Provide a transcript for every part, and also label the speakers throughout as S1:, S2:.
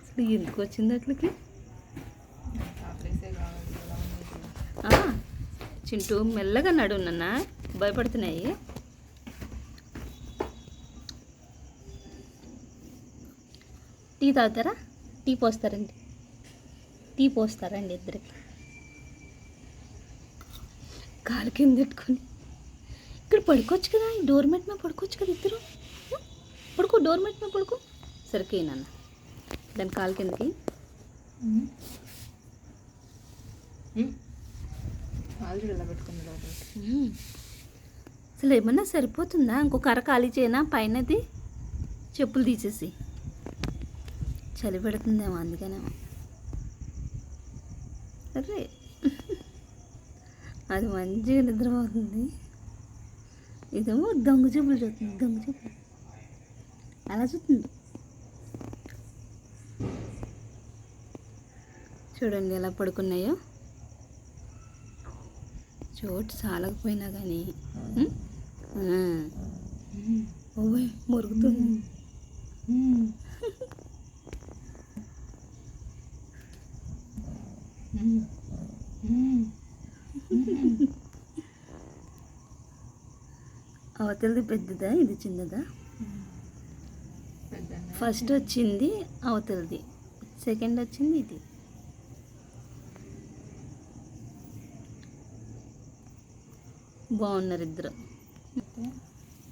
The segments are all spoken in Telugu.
S1: అసలు ఎందుకు వచ్చింది అట్లకి? చింటూ మెల్లగా నడునన్న భయపడుతున్నాయి. టీ తాగుతారా? టీ పోస్తారండి. టీ పోస్తారండి ఇద్దరికి. కాలు కింద పెట్టుకొని. ఇక్కడ పడుకోవచ్చు కదా ఈ డోర్ మ్యాట్ మీద పడుకోవచ్చు కదా ఇద్దరు? పడుకో డోర్ మ్యాట్ మీద పడుకో సరికే నాన్న. దాని కాలు కిందకి. అసలు ఏమన్నా సరిపోతుందా? ఇంకొక అర ఖాళీ చేయనా? పైనది చెప్పులు తీసేసి. చలి పెడుతుందేమో అందుకనేమో. అరే అది మంచిగా నిద్రపోతుంది. ఇదేమో దొంగ చూపులు చూస్తుంది దొంగ చూపులు అలా చూస్తుంది. చూడండి ఎలా పడుకున్నాయో. చోటు చాలకపోయినా కానీ. ఓయ్ మురుగుతుంది. అవతలది పెద్దదా? ఇది చిన్నదా? ఫస్ట్ వచ్చింది అవతలది. సెకండ్ వచ్చింది ఇది. బాగున్నారు ఇద్దరు.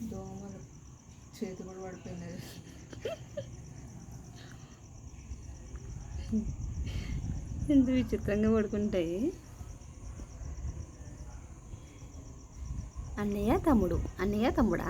S2: దోమలు. చేతి కూడా
S1: ఎంత విచిత్రంగా పడుకుంటాయి? అన్నయ్య తమ్ముడు. అన్నయ్య తమ్ముడా?